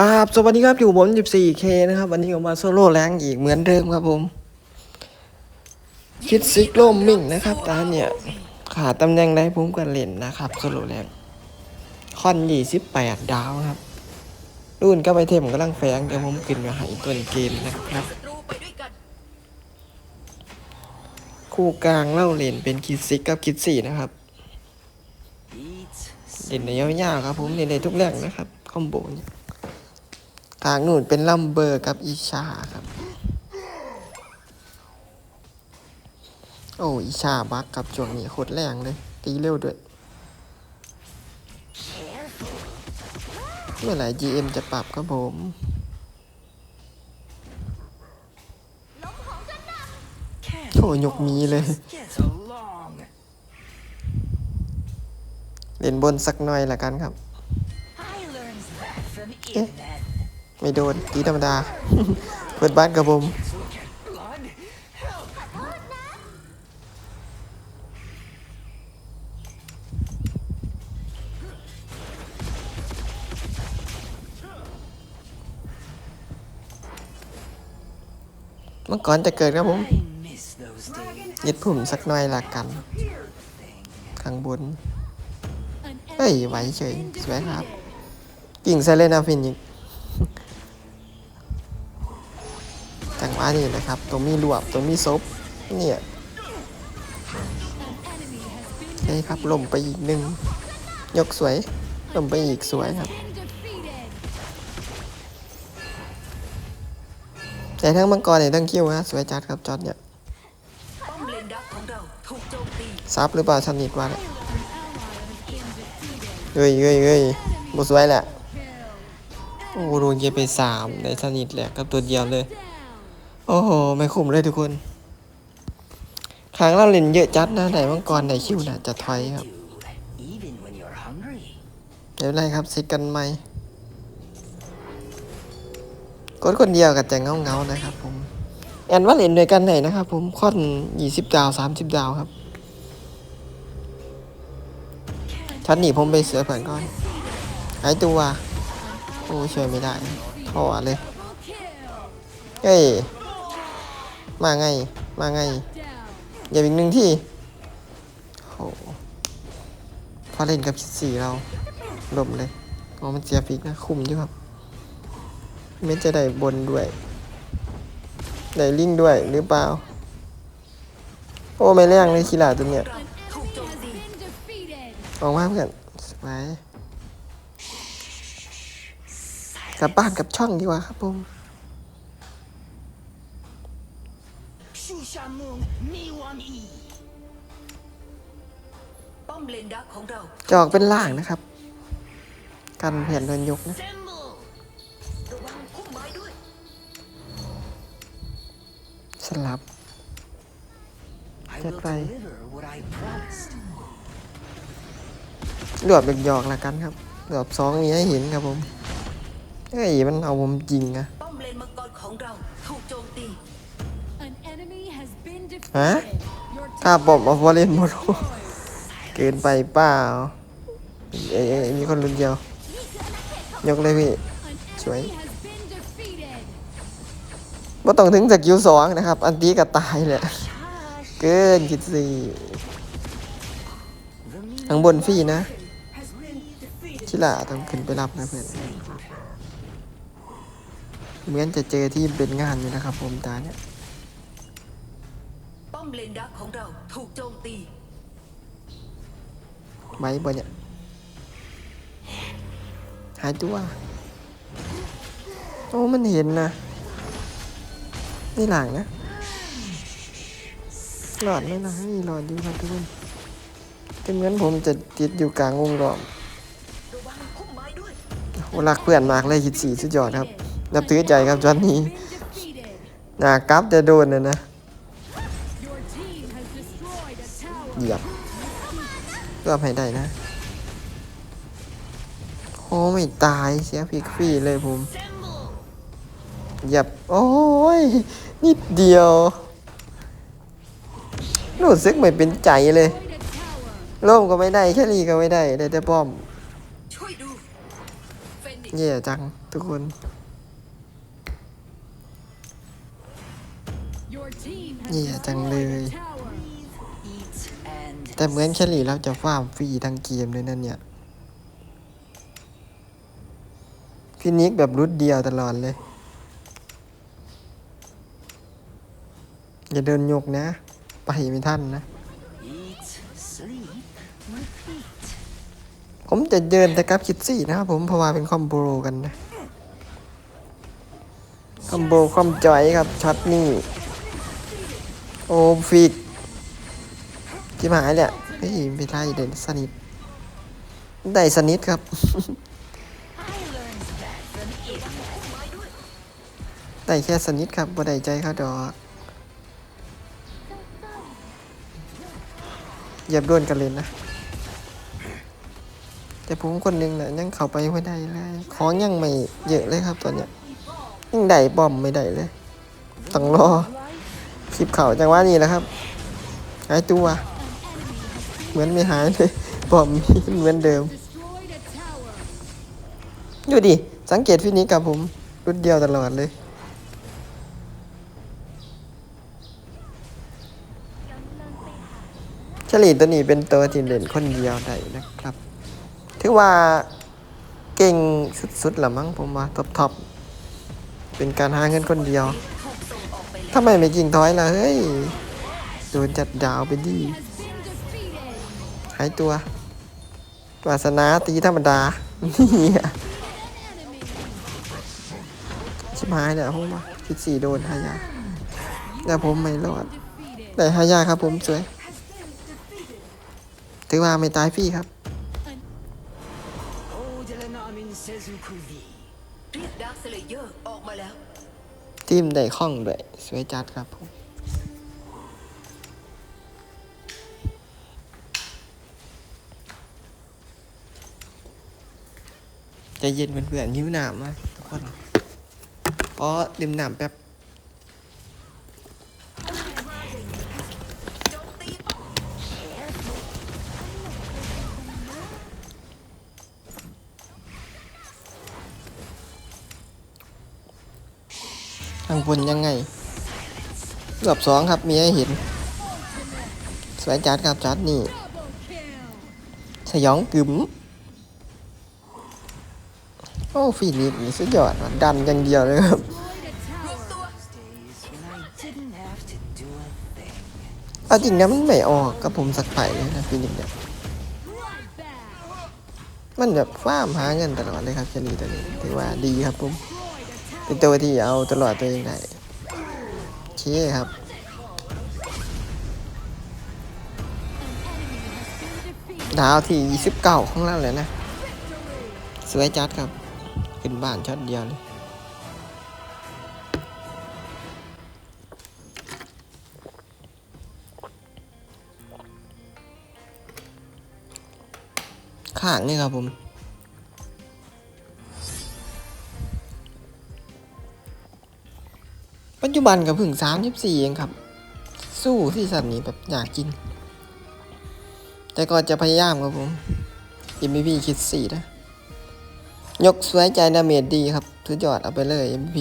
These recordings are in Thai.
กราบสวัสดีครับอยู่ผม 14K นะครับ วันนี้ผมมาโซโล่แรงอีกเหมือนเดิมครับผม คิดซิกโลมมิ่งนะครับตาเนี่ย ขาดตำแหน่งได้ผมก็เล่นนะครับโซโล่แรงคอน28ดาวครับ รุ่นก็ไปเทมกำลังแฝงเดี๋ยวผมขึ้นมาให้ตัวเกมนะครับ คู่กลางเล่าเล่นเป็นคิดซิกกับคิดสี่นะครับเล่นในยาวๆครับผมเล่นในทุกเรื่องนะครับคอมโบเนี่ย ทางนู่นเป็นลัมเบอร์กับอีชาครับ โอ้อีชาบักกับจวงนี้โคตรแรงเลย ตีเร็วด้วย เมื่อไหร่ GM จะปรับครับผมโอ้ยกมีเลย เล่นบนสักหน่อยละกันครับ I learned that from Eh. Internet ไม่โดนตีธรรมดา เปิดบ้านกับผม เมื่อก่อนจะเกิดครับผมยึดผมสักหน่อยละกัน ข้างบน เฮ้ย ไหวเฉยสวยครับกิ่งไซเลนอาฟินอีก นี้นะครับตัวมีรวบตัวมีซบเนี่ยใช่ครับลมไปอีกหนึ่งยกสวยลมไปอีกสวยครับ แต่ทั้งมังกรเนี่ยทั้งคิวฮะสวยจัดครับจอดเนี่ยซับหรือเปล่าชนิดว่าเนี่ยเฮ้ยเฮ้ยเฮ้ยบสวยแหละโอ้โดนเย็บไปสามในสนิทแหละกับตัวเดียวเลย โอ้โห ไม่คุ้มเลยทุกคนครั้งเราเล่นเยอะจัดนะไหนมังกรไหนคิวนะจะถอยครับเดี๋ยวไรครับเซตกันไหมกดคนเดียวกับแต่เงาเงานะครับผม แอนว่าเล่นด้วยกันไหนนะครับผมค่อนยี่สิบดาวสามสิบดาวครับชัดหนีผมไปเสือผ่านก่อนหายตัว โอ้ช่วยไม่ได้ท่อเลย เฮ้ย มาไง มาไง อย่าอีกหนึ่งที่โอ้พอเล่นกับคิดสี่เราลมเลยอ๋อมันเสียฟิกนะ คุมอยู่ครับไม่จะได้บนด้วย ได้ลิงด้วยหรือเปล่า โอ้ไม่แรงเลยคีฬาตัวเนี้ยมออกมาเพื่อนสบายกลับบ้านกับช่องดีกว่าครับผม ชูชามุงมีวันอีป้อมเลนดักของเราจอกเป็นล่างนะครับ กันแผ่นโดนยกนะ เซมโมระวังพุ่มไม้ด้วยสลับ I Chết will tay. deliver what I promised รวบหยอกๆละกันครับรวบสองนี้ให้เห็นครับผมเฮ้ยมันเอาผมจริงอะ ฮะถ้าผมเอาวอลเลนหมดเกินไปเปล่าเอ้ยมีคนรุ่นเดียวยกเลยพี่สวยว่าต้องถึงสกิลสองนะครับ อันตีก็ตายแหละ เกินคิดสี่ข้างบนฟรีนะชิล่าต้องขึ้นไปรับนะเพื่อน เหมือนจะเจอที่เป็นงานอยู่นะครับผมตาเนี่ย มเลนดักของเราถูกโจมตีไว้บ่เนี่ย หายตัว โอ้ มันเห็นนะ นี่หลังนะ หลอดไหมนะนี่หลอดอยู่ครับทุกคนเป็นเหมือนผมจะติดอยู่กลางวงล้อมระวังพุ่มไม้ด้วย โอ้รักเพื่อนมากเลยคิดสีสุดยอดครับ นับถือใจครับจอนนี้ หนากลับจะโดนนะนะ เหยียบเพื่อให้ได้นะโอ้ไม่ตายเสียพิกฟรีเลยผมเซมโมเหยียบโอ้ยนิดเดียวรู้สึกไม่เป็นใจเลยล่มก็ไม่ได้แค่รีก็ไม่ได้ได้แต่ป้อมช่วยดูเฟนแย่จังทุกคน Your team has แย่จังเลย tower. Eat and แต่เหมือนแคลรี่เราจะฟาร์มฟรีทั้งเกมเลยนั่นเนี่ยฟินิกแบบรุดเดียวตลอดเลย อย่าเดินยกนะ ไปไม่ทันนะ ผมจะเดินแต่กับคิดสี่นะครับผมเพราะว่าเป็นคอมโบกันนะ คอมโบคอมจอยครับช็อตนี่ โอฟิก ที่หายเนี่ยเฮ้ยไม่ได้เดนสนิทได้สนิทครับ ได้แค่สนิทครับบ่ได้ใจเขาดอกเหยียบโดนกันเลยนะ แต่ผมคนหนึ่งนะยังเข้าไปไม่ได้เลย ของยังไม่เยอะเลยครับตอนเนี้ยยังได้บอมไม่ได้เลยต้องรอคลิปเข่าจังหวะนี้แหละครับหายตัว เหมือนไม่หายเลยบอมมีเหมือนเดิม Destroyed a tower. ดูดิ สังเกตฟินิกกับผม รุ่นเดียวตลอดเลยเฉลีตัวนี้เป็นตัวที่เล่นคนเดียวได้นะครับ ถือว่าเก่งสุดๆละมั้งผมว่าท็อปท็อปเป็นการหาเงินคนเดียวทำไมไม่กิ่งถอยล่ะ เฮ้ย โดนจัดดาวไปดี หายตัววาสนาตีธรรมดา นี่อะ Enemy. ชิบหายแล้วผมว่าคิดสี่โดนหายาแต่ผมไม่รอด แต่หายาครับผมสวย ถือว่าไม่ตายพี่ครับทีมได้ข้องด้วย สวยจัดครับผม ใจะเย็นเพื่อนๆหิวน้ำนะทุกคนอ๋อดื่มน้ำแป๊บทางบนยังไงรอบสองครับมีให้เห็น สวยจัดครับจัดนี่ สยองกึ๋ม อ้ฟีนิกซ์นี่สุดยอดดันอย่างเดียวเลยครับเอาจริงนะมันไม่ออกกับผมสักไผ่เลยนะฟีนิกซ์เนี่ยมันแบบฟ้ามหาเงินตลอดเลยครับเชลีตัวนี้ถือว่าดีครับผมเป็นตัวที่เอาตลอดตัวเองได้โอเคครับดาวที่ 29ของเราเลยนะ สวยจัดครับ ขึ้นบ้านช็อตเดียวเลยข้างนี่ครับผมปัจจุบันกับพึ่งสามสิบสี่เองครับ สู้ที่สัตว์นี้แบบอยากกิน แต่ก็จะพยายามครับผม MVP คิดสี่นะ ยกสวยใจดาเมจดีครับถือยอดเอาไปเลย MP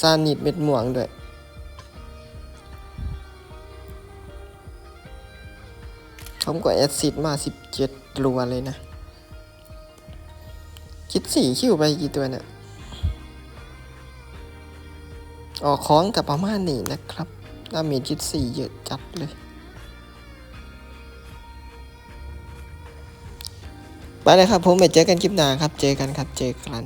ซานิดเม็ดม่วงด้วย ผมกว่าแอดซิดมา 17รัวเลยนะ คิดสี่คิวไปกี่ตัวเนี่ยออกของกับประมาณนี้นะครับดาเมจคิดสี่เยอะจัดเลย ไปเลยครับผมไปเจอกันคลิปหน้าครับ เจอกันครับ เจอกัน